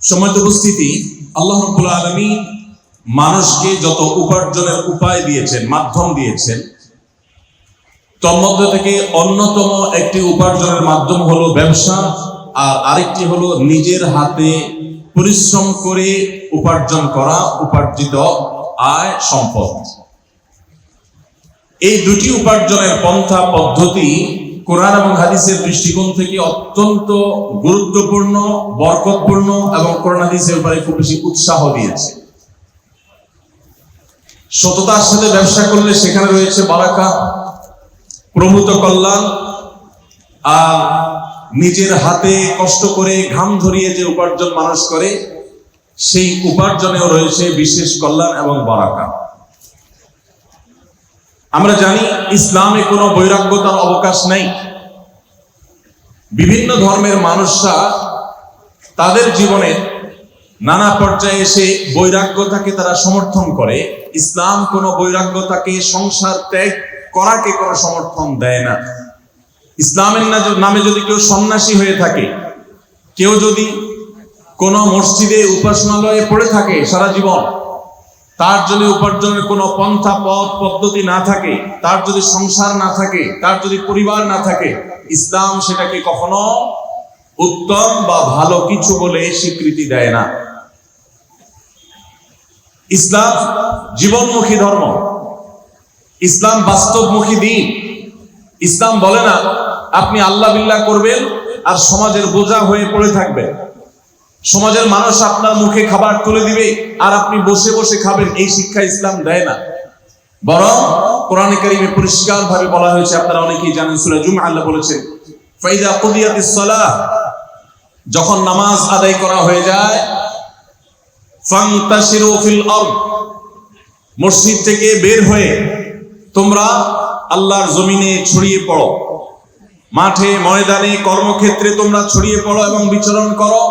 সম্মানিত উপস্থিতি, আল্লাহ রব্বুল আলমী মানুষকে যত উপার্জনের উপায় দিয়েছেন, মাধ্যম দিয়েছেন তন্মধ্য থেকে অন্যতম একটি উপার্জনের মাধ্যম হলো ব্যবসা, আর আরেকটি হলো নিজের হাতে পরিশ্রম করে উপার্জন করা, উপার্জিত আয় সম্পদ। এই দুটি উপার্জনের পন্থা পদ্ধতি কোরআন এবং হাদিসের দৃষ্টিকোণ থেকে অত্যন্ত গুরুত্বপূর্ণ, বরকতপূর্ণ এবং কোরআন হাদিসের ব্যাপারে খুব বেশি উৎসাহ দিয়েছে। সততার সাথে ব্যবসা করলে সেখানে রয়েছে বারাকা প্রভূত কল্যাণ, আর নিজের হাতে কষ্ট করে ঘাম ধরিয়ে যে উপার্জন মানুষ করে, সেই উপার্জনেও রয়েছে বিশেষ কল্যাণ এবং বারাকা। আমরা জানি ইসলামে কোনো বৈরাগ্যতার অবকাশ নেই। বিভিন্ন ধর্মের মানুষরা তাদের জীবনে নানা পর্যায়ে এসে বৈরাগ্যতাকে তারা সমর্থন করে। ইসলাম কোনো বৈরাগ্যতাকে সংসার ত্যাগ করাকে কোনো সমর্থন দেয় না। ইসলামের নামে যদি কেউ সন্ন্যাসী হয়ে থাকে, কেউ যদি কোনো মসজিদে উপাসনালয়ে পড়ে থাকে সারা জীবন তার যদি উপার্জনের কোনো পন্থা, পথ, পদ্ধতি না থাকে, তার যদি সংসার না থাকে, তার যদি পরিবার না থাকে, ইসলাম সেটাকে কখনো উত্তম বা ভালো কিছু বলে স্বীকৃতি দেয় না। ইসলাম জীবনমুখী ধর্ম। ইসলাম বাস্তবমুখী দিন। ইসলাম বলে না, আপনি আল্লাহ বিল্লাহ করবেন আর সমাজের বোঝা হয়ে পড়ে থাকবেন। সমাজের মানুষ আপনার মুখে খাবার তুলে দিবে আর আপনি বসে বসে খাবেন, এই শিক্ষা ইসলাম দেয় না। বরং কোরআন কারিমে পরিষ্কার ভাবে বলা হয়েছে, আপনারা অনেকেই জানেন সূরা জুমআ, আল্লাহ বলেছেন, ফাইদা কুদিয়াতিস সালাহ যখন নামাজ আদায় করা হয়ে যায় ফান্তাশিরু ফিল আরদ, মসজিদ থেকে বের হয়ে তোমরা আল্লাহর জমিনে ছড়িয়ে পড়ো। মাঠে, ময়দানে, কর্মক্ষেত্রে তোমরা ছড়িয়ে পড়ো এবং বিচরণ করো।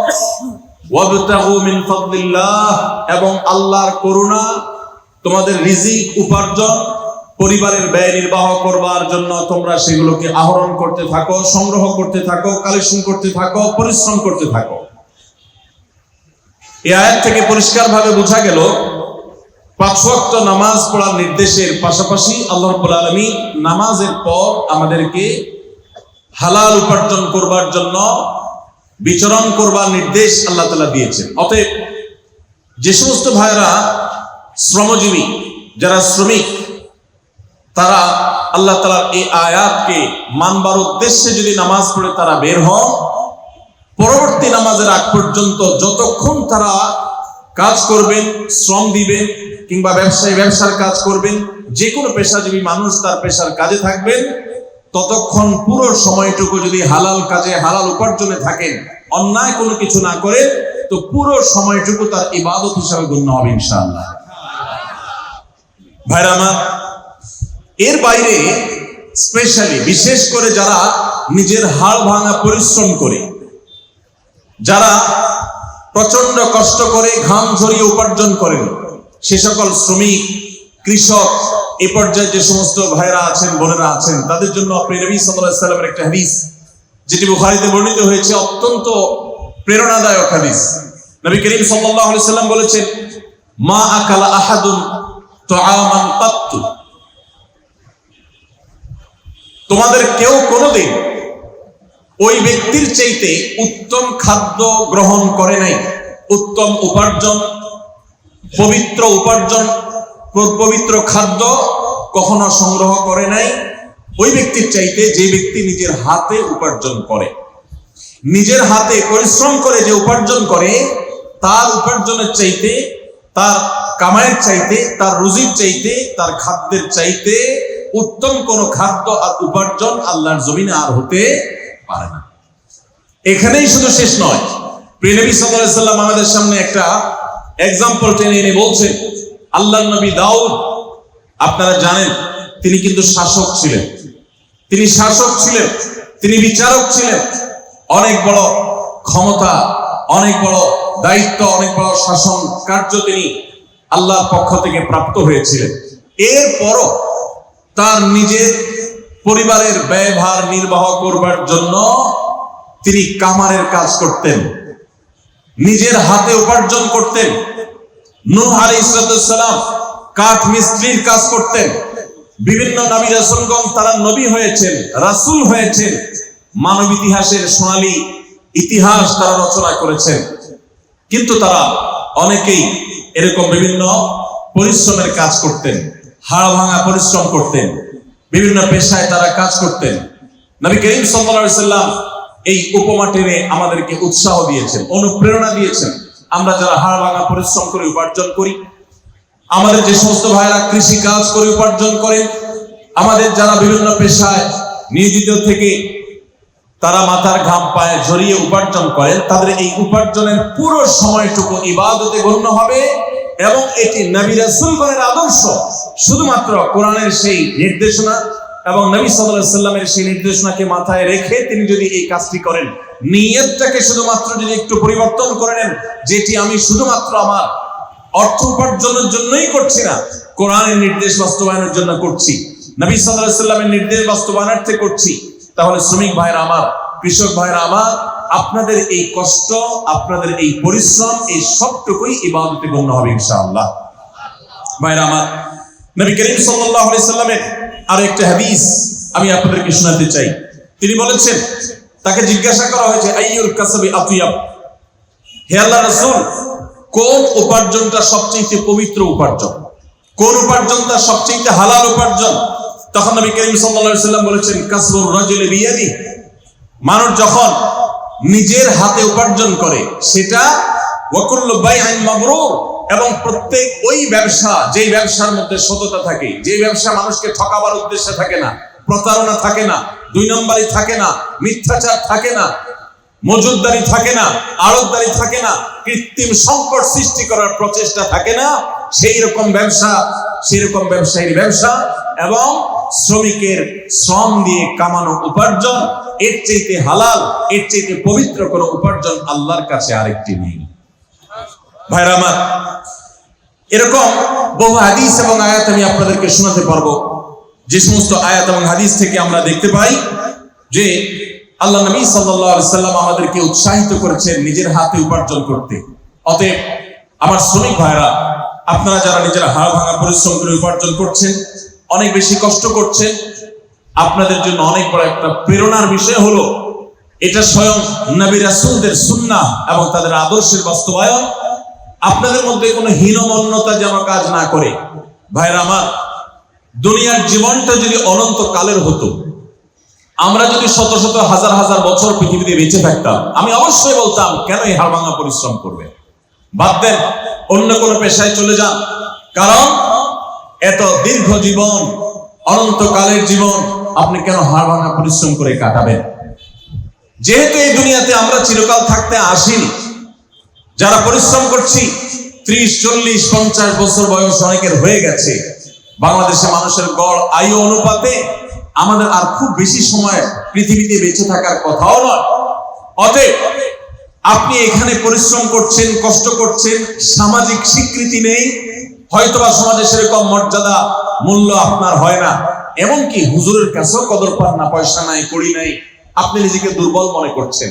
এবং আল্লাহর করুণা তোমাদের রিজিক, উপার্জন, পরিবারের ব্যয় নির্বাহ করবার জন্য তোমরা সেগুলোকে আহরণ করতে থাকো, সংগ্রহ করতে থাকো, কালেকশন করতে থাকো, পরিশ্রম করতে থাকো। এই আয়াত থেকে পরিষ্কারভাবে বোঝা গেল পাঁচ নামাজ পড়ার নির্দেশের পাশাপাশি আল্লাহ রাব্বুল আলামিন নামাজের পর আমাদেরকে হালাল উপার্জন করবার জন্য বিচরণ করবার নির্দেশ আল্লাহ তালা দিয়েছেন। অতএব যে সমস্ত ভাইরা শ্রমজীবী, যারা শ্রমিক, তারা আল্লাহ তালার এই আয়াতকে মানবার উদ্দেশ্যে যদি নামাজ পড়ে তারা বের হন, পরবর্তী নামাজের আগ পর্যন্ত যতক্ষণ তারা কাজ করবেন, শ্রম দিবেন, কিংবা ব্যবসায়ী ব্যবসার কাজ করবেন যে কোনো পেশাজীবী মানুষ তার পেশার কাজে থাকবেন ততক্ষণ পুরো সময়টুকু যদি হালাল কাজে, হালাল উপার্জনে থাকেন, অন্যায় কোনো কিছু না করে, তো পুরো সময়টুকু তার ইবাদত হিসাবে গণ্য হবে ইনশাআল্লাহ। ভাইরা আমার, এর বাইরে স্পেশালি বিশেষ করে যারা নিজের হাড় ভাঙা পরিশ্রম করে, যারা প্রচণ্ড কষ্ট করে ঘাম ঝরিয়ে উপার্জন করেন, সে সকল শ্রমিক, কৃষক এ পর্যায়ে যে সমস্ত ভাইরা আছেন, বোনেরা আছেন, তাদের জন্য আপনি নবী সাল্লামের একটা হাদিস, যেটি বুখারীতে বর্ণিত হয়েছে, অত্যন্ত প্রেরণাদায়ক হাদিস। নবী করিম আলাইহি সাল্লাম বলেছেন, মা আকালা আহাদুন তুআমান কাত্তু তোমাদের কেউ কোনোদিন ওই ব্যক্তির চাইতে উত্তম খাদ্য গ্রহণ করে নাই। উত্তম উপার্জন, পবিত্র উপার্জন পবিত্র খাদ্য কখনো সংগ্রহ করে নাই। ওই ব্যক্তির চাইতে যে ব্যক্তি নিজের হাতে উপার্জন করে, নিজের হাতে পরিশ্রম করে যে উপার্জন করে, তার উপার্জনের চাইতে, তার কামাইয়ের চাইতে, তার রুজির চাইতে, তার খাদ্যের চাইতে উত্তম কোন খাদ্য আর উপার্জন আল্লাহর জমিনে আর হতে পারে না। এখানেই শুধু শেষ নয়। প্রিয়নবী সাল্লাল্লাহু আলাইহি সাল্লাম আমাদের সামনে একটা এক্সাম্পল টেনে এনে বলছেন। আল্লাহর নবী দাউদ, আপনারা জানেন, তিনি কিন্তু শাসক ছিলেন। তিনি শাসক ছিলেন, তিনি বিচারক ছিলেন। অনেক বড় ক্ষমতা, অনেক বড় দায়িত্ব, অনেক বড় শাসন কার্য তিনি আল্লাহর পক্ষ থেকে প্রাপ্ত হয়েছিলেন। এরপরও তার নিজের পরিবারের ব্যয়ভার নির্বাহ করবার জন্য তিনি কামারের কাজ করতেন। নিজের হাতে উপার্জন করতেন। নূহ আলাইহিসসালাম কাঠ মিস্ত্রির কাজ করতেন। বিভিন্ন নবী রাসূলগণ তারা নবী হয়েছেন, রাসূল হয়েছেন। মানব ইতিহাসের সোনালী ইতিহাস তারা রচনা করেছেন। কিন্তু তারা অনেকেই এরকম বিভিন্ন পরিশ্রমের কাজ করতেন হাড় ভাঙা পরিশ্রম করতেন, বিভিন্ন পেশায় তারা কাজ করতেন। নবী করিম সাল্লাম এই উপমা টেনে আমাদেরকে উৎসাহ দিয়েছেন, অনুপ্রেরণা দিয়েছেন। আমরা যারা হাড় ভাঙা পরিশ্রম করে উপার্জন করি, আমাদের যে সমস্ত ভাইরা কৃষি কাজ করে উপার্জন করেন আমাদের যারা বিভিন্ন পেশায় নিয়োজিত থেকে তারা মাথার ঘাম পায়ে ঝরিয়ে উপার্জন করেন, তাদের এই উপার্জনের পুরো সময়টুকু ইবাদতে গণ্য হবে এবং এটি নবী রাসূলগণের আদর্শ। শুধুমাত্র কোরআনের সেই নির্দেশনা এবং নবী আলাইহি সাল্লামের সেই নির্দেশনাকে মাথায় রেখে তিনি যদি এই কাজটি করেন, নিয়তটাকে শুধুমাত্র যদি একটু পরিবর্তন করে নেন, যেটি আমি শুধুমাত্র আমার অর্থ উপার্জনের জন্যই করছি না, কোরআনের নির্দেশ বাস্তবায়নের জন্য করছি, নবী আলাইহি সাল্লামের নির্দেশ বাস্তবায়নার্থে করছি, তাহলে শ্রমিক ভাইরা আমার, কৃষক ভাইরা আমার, আপনাদের এই কষ্ট, আপনাদের এই পরিশ্রম, এই সবটুকুই ইবাদতে গণ্য হবে ইনশাআল্লাহ। ভাইরা আমার, নবী করিম আলাইহি সাল্লামের আর একটা হাদিস আমি আপনাদেরকে শোনাতে চাই। তিনি বলেছেন, তাকে জিজ্ঞাসা করা হয়েছে, আইয়ুল কাসাবি আতিয়াব? হে আল্লাহ রাসূল, কোন উপার্জনটা সবচেয়ে পবিত্র উপার্জন? কোন উপার্জনটা সবচেয়ে হালাল উপার্জন? তখন নবী করিম সাল্লাল্লাহু আলাইহি সাল্লাম বলেছেন কাসবুর রাজুলি বিয়াদি। মানুষ যখন নিজের হাতে উপার্জন করে, সেটা ওয়াকুল্লু বাইআন মাবরুর। এবং প্রত্যেক ওই ব্যবসা, যেই ব্যবসার মধ্যে সততা থাকে, যেই ব্যবসা মানুষকে ঠকাবার উদ্দেশ্যে থাকে না, প্রতারণা থাকে না, দুই নম্বরই থাকে না, মিথ্যাচার থাকে না, মজুদদারি থাকে না, আড়তদারি থাকে না, কৃত্রিম সংকট সৃষ্টি করার প্রচেষ্টা থাকে না, সেই রকম ব্যবসা, সেই রকম ব্যবসায়ীর ব্যবসা এবং শ্রমিকের শ্রম দিয়ে কামানো উপার্জন, এর চাইতে হালাল, এর চাইতে পবিত্র কোনো উপার্জন আল্লাহর কাছে আরেকটি নেই। ভাইরা আমার এরকম বহু হাদিস এবং আয়াত আমি আপনাদেরকে শোনাতে পারব। যে সমস্ত আয়াত এবং হাদিস থেকে আমরা দেখতে পাই যে আল্লাহ নবী সাল্লাম আমাদেরকে উৎসাহিত করেছেন নিজের হাতে উপার্জন করতে। অতএব আমার শ্রমিক ভাইরা, আপনারা যারা নিজের হাড় ভাঙা পরিশ্রম করে উপার্জন করছেন, অনেক বেশি কষ্ট করছেন, আপনাদের জন্য অনেক বড় একটা প্রেরণার বিষয় হলো, এটা স্বয়ং নবী রাসূলদের সুন্নাহ এবং তাদের আদর্শের বাস্তবায়ন আপনাদের মধ্যে কোনো হীনমন্যতা যেন কাজ না করে। ভাইরা আমার, দুনিয়ার জীবনটা যদি অনন্ত কালের হতো, আমরা যদি শত শত হাজার হাজার বছর পৃথিবীতে বেঁচে থাকতাম, আমি অবশ্যই বলতাম, কেন এই হাড় ভাঙা পরিশ্রম করবে? বাদ দেন, অন্য কোনো পেশায় চলে যান। কারণ, এত দীর্ঘ জীবন, অনন্তকালের জীবন, আপনি কেন হাড় ভাঙা পরিশ্রম করে কাটাবেন? যেহেতু এই দুনিয়াতে আমরা চিরকাল থাকতে আসিনি যারা পরিশ্রম করছি, ত্রিশ, চল্লিশ, পঞ্চাশ বছর বয়স অনেকের হয়ে গেছে। বাংলাদেশে মানুষের গড়, আয়ু, অনুপাতে আমাদের আর খুব বেশি সময় পৃথিবীতে বেঁচে থাকার কথাও নয়। অতএব আপনি এখানে পরিশ্রম করছেন, কষ্ট করছেন, সামাজিক স্বীকৃতি নেই, হয়তোবা সমাজে সেরকম মর্যাদা, মূল্য আপনার হয় না। এমনকি হুজুরের কাছেও কদর পান না, পয়সা নাই, কড়ি নাই, আপনি নিজেকে দুর্বল মনে করছেন।